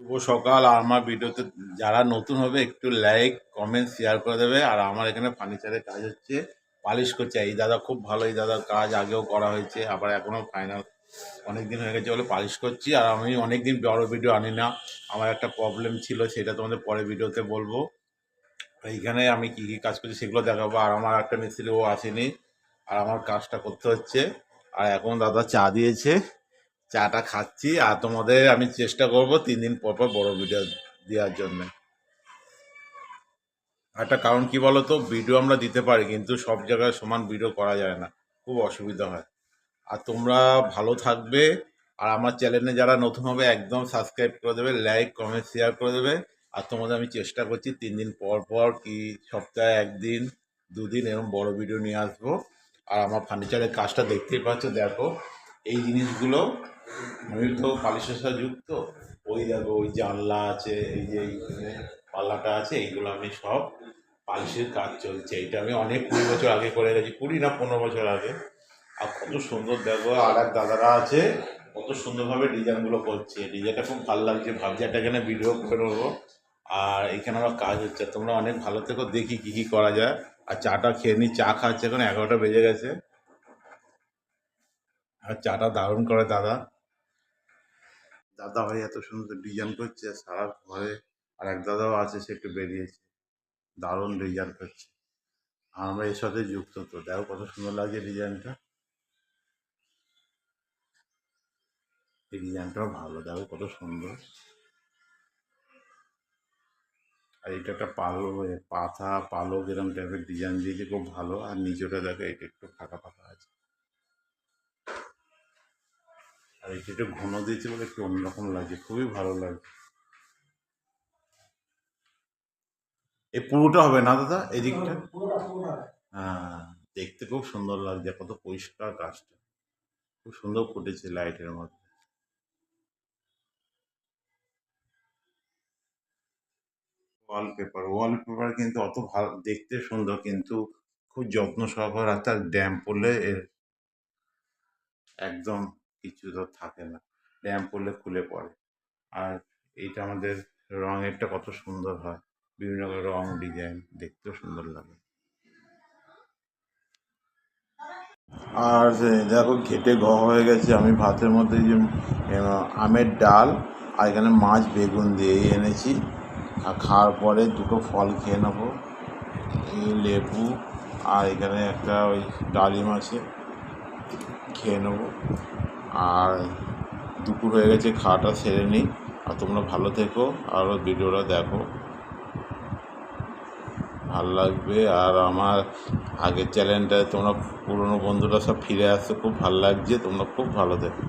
শুভ সকাল। আর আমার ভিডিওতে যারা নতুন হবে, একটু লাইক কমেন্ট শেয়ার করে দেবে। আর আমার এখানে ফার্নিচারের কাজ হচ্ছে পালিশ করছে। এই দাদা খুব ভালো, এই দাদার কাজ আগেও করা হয়েছে, আবার এখনও ফাইনাল অনেক দিন হয়ে গেছে বলে পালিশ করছি। আর আমি অনেক দিন বড় ভিডিও আনি না। আমার একটা প্রবলেম ছিল, সেটা তোমাদের পরে ভিডিওতে বলব। এইখানে আমি কি কি কাজ করছি সেগুলো দেখাবো। আর আমার একটা মিস্ত্রি ও আসেনি। আর আমার কাজটা করতে হচ্ছে। আর এখন দাদা চা দিয়েছে। চাটা খাচ্ছি আর তোমাদের আমি চেষ্টা করব তিন দিন পর পর বড় ভিডিও দেওয়ার জন্য। একটা কারণ কি তো ভিডিও আমরা দিতে পারি, কিন্তু সব জায়গায় সমান ভিডিও করা যায় না। খুব অসুবিধা হয়। আর তোমরা ভালো থাকবে। আর আমার চ্যানেলে যারা নতুন হবে, একদম সাবস্ক্রাইব করে দেবে লাইক কমেন্ট শেয়ার করে দেবে। আর তোমাদের আমি চেষ্টা করছি তিন দিন পর পর কি সপ্তাহে একদিন, দুদিন এরকম বড় ভিডিও নিয়ে আসব। আর আমার ফার্নিচারের কাজটা দেখতেই পাচ্ছ, দেখো। এই জিনিসগুলো আমি তো পালিশের সাথে যুক্ত। ওই দেখো, ওই জানলা আছে, এই যে পাল্লাটা আছে, এইগুলো আমি সব পালিশের কাজ চলছে। এটা আমি অনেক কুড়ি বছর আগে করে গেছি কুড়ি না পনেরো বছর আগে। আর কত সুন্দর দেখো, আর এক দাদারা আছে, কত সুন্দরভাবে ডিজাইনগুলো করছে। ডিজাইনটা খুব ভালো লাগছে, ভাবছি একটা এখানে ভিডিও করে নেব। আর এখানে আমার কাজ হচ্ছে, তোমরা অনেক ভালো থেকো, দেখি কি কি করা যায়। আর চাটা খেয়ে নিই চা খাচ্ছে এখন, এগারোটা বেজে গেছে। আর চাটা দারুণ করে, দাদা। দাদা ভাই এত সুন্দর ডিজাইন করছে, সারা ঘরে আর এক দাদাও আছে, সে একটু বেরিয়েছে। দারুণ ডিজাইন করছে। আর আমরা এর সাথে যুক্ত তো, দেখো কত সুন্দর লাগছে ডিজাইনটা এই ডিজাইনটাও ভালো, দেখো কত সুন্দর। আর এটা একটা পালক পাথা পালক এরকম টাইপের ডিজাইন দিয়েছে, খুব ভালো। আর নিচেটা দেখো, এটা একটু ফাঁকা ফাঁকা আছে। আর এটা ঘন দিয়েছে বলে একটু অন্যরকম লাগছে খুবই ভালো লাগছে এই পুরোটা হবে না দাদা? এদিকটা? হ্যাঁ দেখতে খুব সুন্দর লাগছে। কত পরিষ্কার গাছটা। খুব সুন্দর ফুটেছে লাইটের মধ্যে। ওয়ালপেপার ওয়ালপেপার কিন্তু অত ভালো, দেখতে সুন্দর কিন্তু খুব যত্ন সহকারে রাখতে আর ড্যাম পড়লে এর একদম কিছু তো থাকে না। ড্যাম পড়লে খুলে পড়ে। আর এইটা আমাদের রঙেরটা কত সুন্দর হয়। বিভিন্ন রকমের রং ডিজাইন দেখতেও সুন্দর লাগে। আর দেখো ঘেটে ঘ হয়ে গেছে। আমি ভাতের মধ্যে যে আমের ডাল আর এখানে মাছ বেগুন দিয়ে এনেছি। আর খাওয়ার পরে দুটো ফল খেয়ে নেব। এই লেবু আর এখানে একটা ওই ডালিম আছে। খেয়ে নেব। আর দুপুর হয়ে গেছে, খাওয়াটা সেরে নিই। আর তোমরা ভালো থেকো, আরও ভিডিওটা দেখো। ভালো লাগবে। আর আমার আগের চ্যানেলটায় তোমরা পুরনো বন্ধুরা সব ফিরে আসছে খুব ভালো লাগছে। তোমরা খুব ভালো থেকো।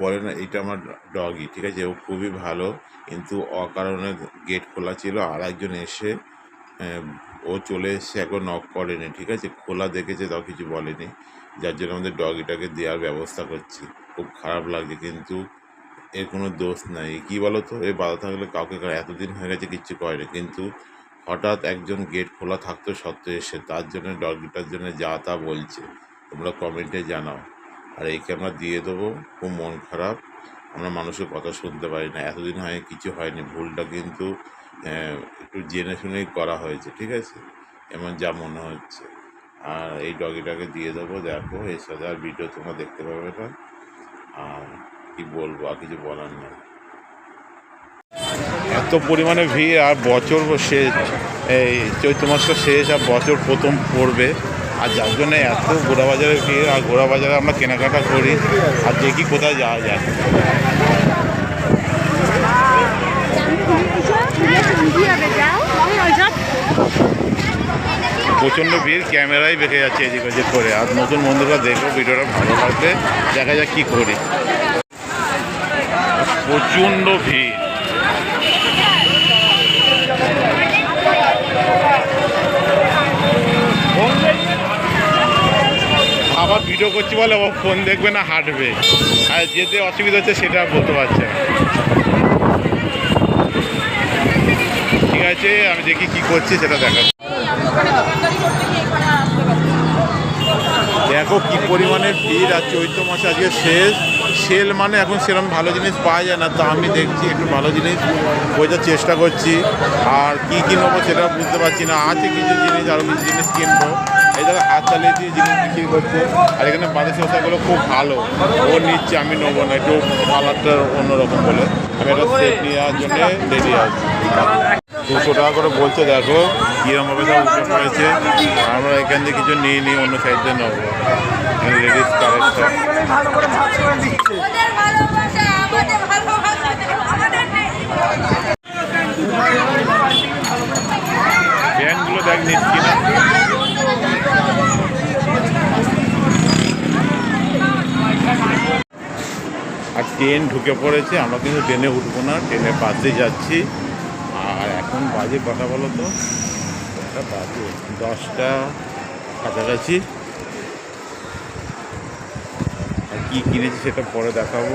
বলে না এটা আমার ডগই ঠিক আছে? ও খুবই ভালো, কিন্তু অকারণে গেট খোলা ছিল। আর একজন এসে ও চলে এসছে এখন নক করেনি, ঠিক আছে? খোলা দেখেছে, তাও কিছু বলেনি। যার জন্য আমাদের ডগিটাকে দেওয়ার ব্যবস্থা করছি। খুব খারাপ লাগছে, কিন্তু এর কোনো দোষ নাই। কী বলো তো এ বাধা থাকলে কাউকে কারও এতদিন হয়ে গেছে, কিচ্ছু করেনি। কিন্তু হঠাৎ একজন গেট খোলা থাকতো সত্ত্বেও এসে তার জন্য ডগিটার জন্য যা তা বলছে। তোমরা কমেন্টে জানাও। আর এইকে আমরা দিয়ে দেবো। খুব মন খারাপ। আমরা মানুষের কথা শুনতে পারি না। এতদিন হয় কিছু হয়নি। ভুলটা কিন্তু একটু জেনে শুনেই করা হয়েছে, ঠিক আছে? এমন যা মনে হচ্ছে। আর এই ডগিটাকে দিয়ে দেবো, দেখো, এর সাথে আর ভিডিও তোমরা দেখতে পাবে না আর কি বলব, আর কিছু বলার নেই। এত পরিমাণে ভিড়, আর বছর শেষ। এই চৈত্র মাসটা শেষ, আর বছর প্রথম পড়বে। আর যার জন্য এত ঘোড়া বাজারে ভিড়, আর ঘোড়া বাজারে আমরা কেনাকাটা করি। আর দেখি কোথায় যাওয়া যায়। প্রচণ্ড ভিড়, ক্যামেরাই বেঁকে যাচ্ছে এদিক ওদিক করে। আর নতুন বন্ধুরা দেখো, ভিডিওটা ভালো লাগবে দেখা যাক কী করি। প্রচণ্ড ভিড়। আবার ভিডিও করছি বলে ও ফোন দেখবে না, হাঁটবে। আর যেতে অসুবিধা হচ্ছে সেটা বলতে পারছে ঠিক আছে, আমি দেখি কি করছি, সেটা দেখা দেখো কি পরিমাণে ভিড় আর চৈত্র মাস আজকে শেষ সেল মানে এখন সেরকম ভালো জিনিস পাওয়া যায় না, তো আমি দেখছি একটু ভালো জিনিস বোঝার চেষ্টা করছি। আর কি কী নেব সেটা বুঝতে পারছি না, আছে কিছু জিনিস আরও কিছু জিনিস কিনবো। এই জায়গায় হাত চালিয়ে দিয়ে জিনিস বিক্রি করছে, আর এখানে বাদে শসাগুলো খুব ভালো, ও নিচ্ছে, আমি নেব না, একটু কালারটা অন্যরকম বলে। আমি একটা সেট নেওয়ার জন্য রেডি আছি। দুশো টাকা করে বলছে, দেখো কিরমভাবে সব উঠে পড়েছে, আমরা এখান থেকে কিছু নিয়ে নিই অন্য সাইড দিয়ে নেব। লেডিস কালেকশন দেখ, নিচ্ছি না। আর ট্রেন ঢুকে পড়েছে, আমরা কিন্তু ট্রেনে উঠবো না ট্রেনের পাশে যাচ্ছি। এখন বাজে কথা বলো তো? একটা বাজে। দশটা কাছাকাছি। আর কী কিনেছি সেটা পরে দেখাবো।